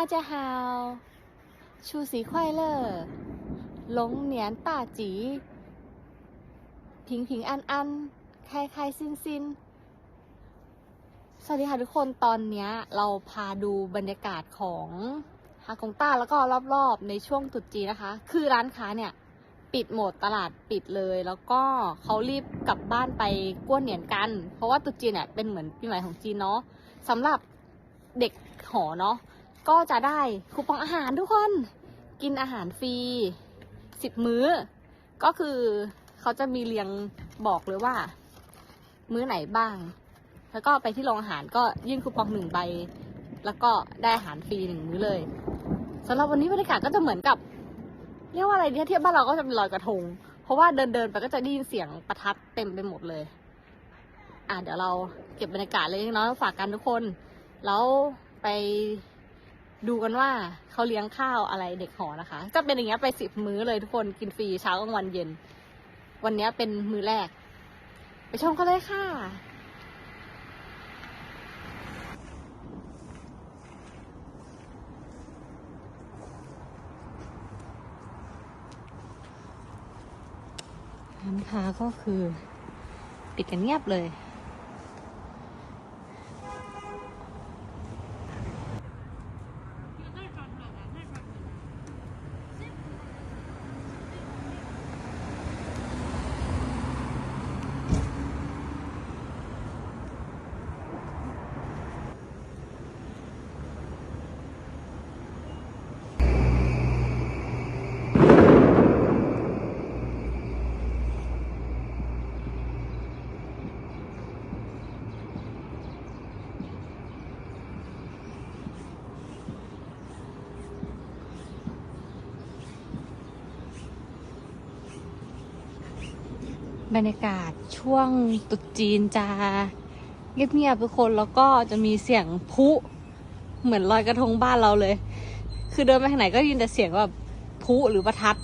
大家好，出席快乐，龙年大吉，平平安安，开开心心。สวัสดีค่ะทุกคนตอนเนี้ยเราพาดูบรรยากาศของฮากงต้าแล้วก็รอบๆในช่วงตรุษจีนนะคะ คือร้านค้าเนี่ย ปิดหมดตลาดปิดเลย แล้วก็เขารีบกลับบ้านไปก้วนเหนียนกัน เพราะว่าตรุษจีนเนี่ยเป็นเหมือนปีใหม่ของจีนเนาะสำหรับเด็กหอเนาะ ก็จะได้คูปองอาหารทุกคน กินอาหารฟรีสิบมื้อ ก็คือเขาจะมีเรียงบอกเลยว่า มื้อไหนบ้าง แล้วก็ไปที่โรงอาหารก็ยื่นคูปองหนึ่งใบ แล้วก็ได้อาหารฟรีหนึ่งมื้อเลยสำหรับวันนี้บรรยากาศก็จะเหมือนกับ เรียกว่าอะไรเนี่ยเทียบบ้านเราก็จะเป็นลอยกระทง เพราะว่าเดินเดินๆไปก็จะได้ยินเสียงประทัดเต็มไปหมดเลย อะเดี๋ยวเราเก็บบรรยากาศเล็กน้อยฝากกันทุกคน แล้วไป ดูกันว่าเขาเลี้ยงข้าวอะไรเด็กหอนะคะ จะเป็นอย่างเงี้ยไปสิบมื้อเลยทุกคนกินฟรีเช้ากลางวันเย็น วันนี้เป็นมื้อแรก ไปชมกันเลยค่ะร้านค้าก็คือ ปิดกันเงียบเลย บรรยากาศช่วงตุดจีนจะเงียบๆทุกคนแล้วก็จะมีเสียงพุเหมือนลอยกระทงบ้านเราเลย คือเดินไปทางไหนก็ยินแต่เสียงแบบพุหรือประทัด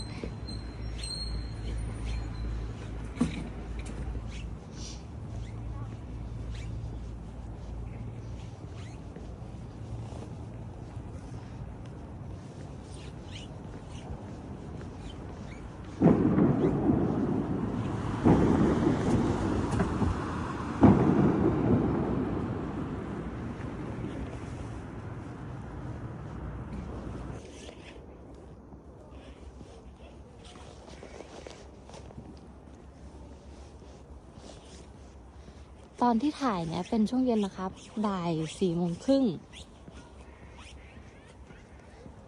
ตอนที่ถ่ายเนี่ยเป็นช่วงเย็นนะครับ บ่ายสี่โมงครึ่ง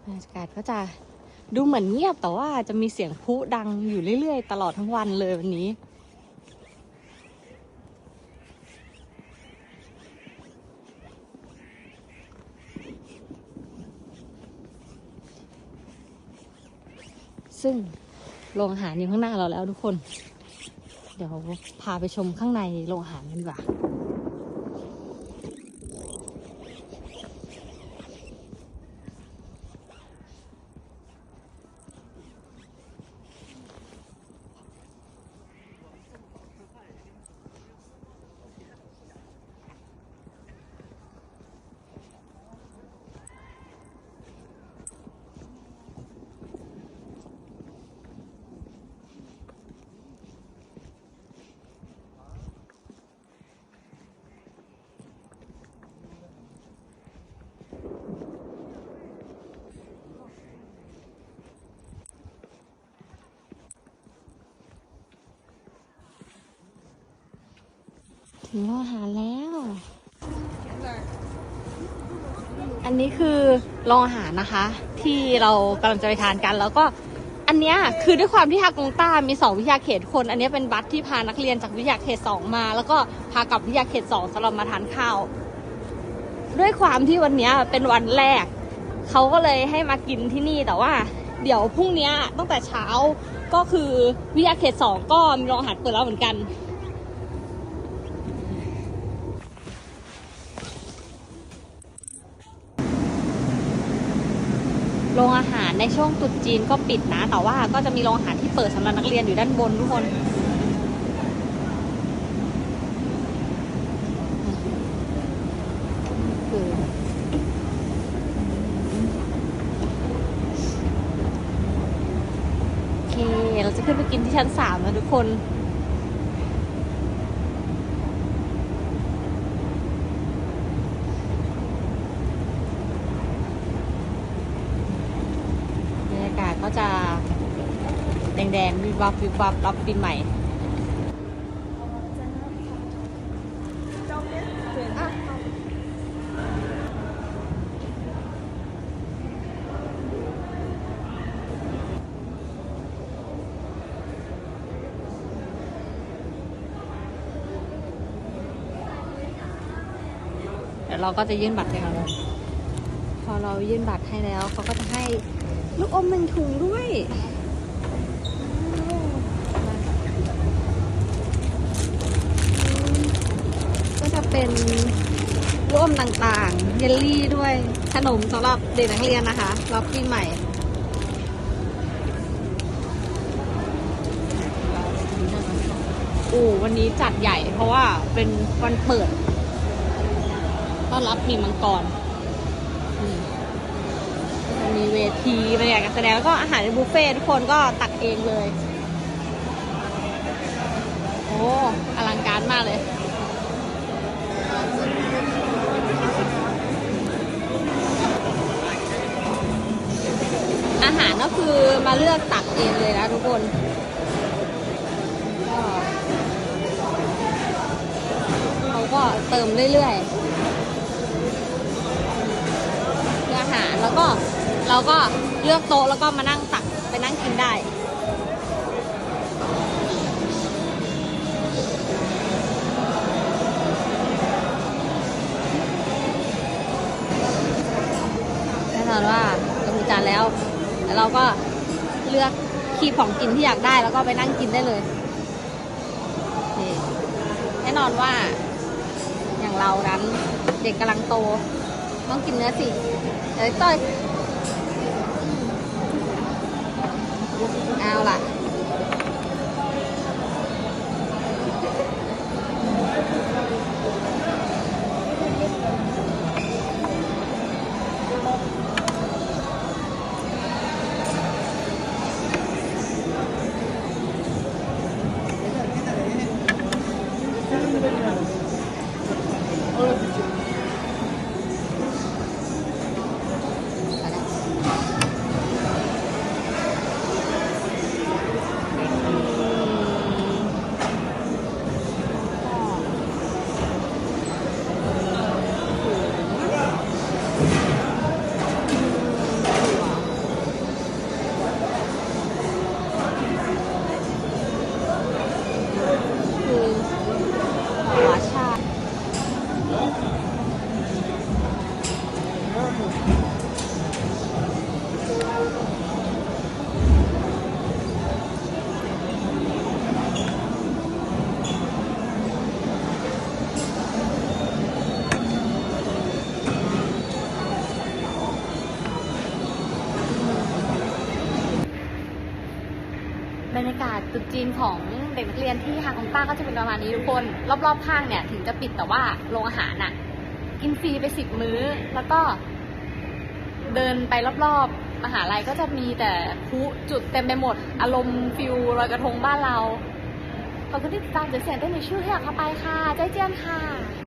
บรรยากาศก็จะดูเหมือนเงียบแต่ว่าจะมีเสียงพุดังอยู่เรื่อยๆ ตลอดทั้งวันเลยวันนี้ ซึ่งโรงอาหารอยู่ข้างหน้าเราแล้วทุกคน เดี๋ยวพาไปชมข้างในโรงอาหารกันดีกว่า ถึงโรงอาหารแล้ว อันนี้คือโรงอาหารนะคะ ที่เรากำลังจะไปทานกันแล้วก็อันเนี้ยคือด้วยความที่ฮากงต้ามีสองวิทยาเขตคน อันนี้เป็นบัสที่พานักเรียนจากวิทยาเขตสองมา แล้วก็พากลับวิทยาเขตสองสำหรับมาทานข้าว ด้วยความที่วันนี้เป็นวันแรก เขาก็เลยให้มากินที่นี่แต่ว่า เดี๋ยวพรุ่งนี้ตั้งแต่เช้าก็คือวิทยาเขตสองก็มีโรงอาหารเปิดแล้วเหมือนกัน โรงอาหารในช่วงตุดจีนก็ปิดนะ แต่ว่าก็จะมีโรงอาหารที่เปิดสำหรับนักเรียนอยู่ด้านบนทุกคน โอเค เราจะขึ้นไปกินที่ชั้นสามนะทุกคน ก็จะแดงๆวิบวับวิบวับรับปีใหม่เดี๋ยวเราก็จะยื่นบัตรให้เขาแล้วพอเรายื่นบัตรให้แล้วเขาก็จะให้ ลูกอมหนึ่งถุงด้วยก็จะเป็นลูกอมต่างๆ เยลลี่ด้วยขนมสำหรับเด็กนักเรียนนะคะ รับปีใหม่อูวันนี้จัดใหญ่เพราะว่าเป็นวันเปิดต้อนรับมีมังกร มีเวทีบรรยากาศการแสดงแล้วก็อาหารในบุฟเฟ่ต์ทุกคนก็ตักเองเลย โอ้อลังการมากเลย อาหารก็คือมาเลือกตักเองเลยนะทุกคนเขาก็เติมเรื่อยๆเลือกอาหารแล้วก็ เราก็เลือกโต๊ะแล้วก็มานั่งตักไปนั่งกินได้ แน่นอนว่าเรามีจานแล้วแล้วเราก็เลือกคีบของกินที่อยากได้แล้วก็ไปนั่งกินได้เลย แน่นอนว่า อย่างเรานั้นเด็กกำลังโต ต้องกินเนื้อสิเดี๋ยต้อย เอาล่ จีนของเด็กนักเรียนที่ฮากงต้าก็จะเป็นประมาณนี้ทุกคน รอบๆข้างเนี่ยถึงจะปิดแต่ว่าโรงอาหารน่ะ กินฟรีไปสิบมื้อ แล้วก็ เดินไปรอบๆมหาลัยก็จะมีแต่พุจุดเต็มไปหมด อารมณ์ฟิลลอยกระทงบ้านเราขอบคุณที่ติดตามเจเสียงเต้นในชื่อที่อยากเข้าไปค่ะใจเจียนค่ะ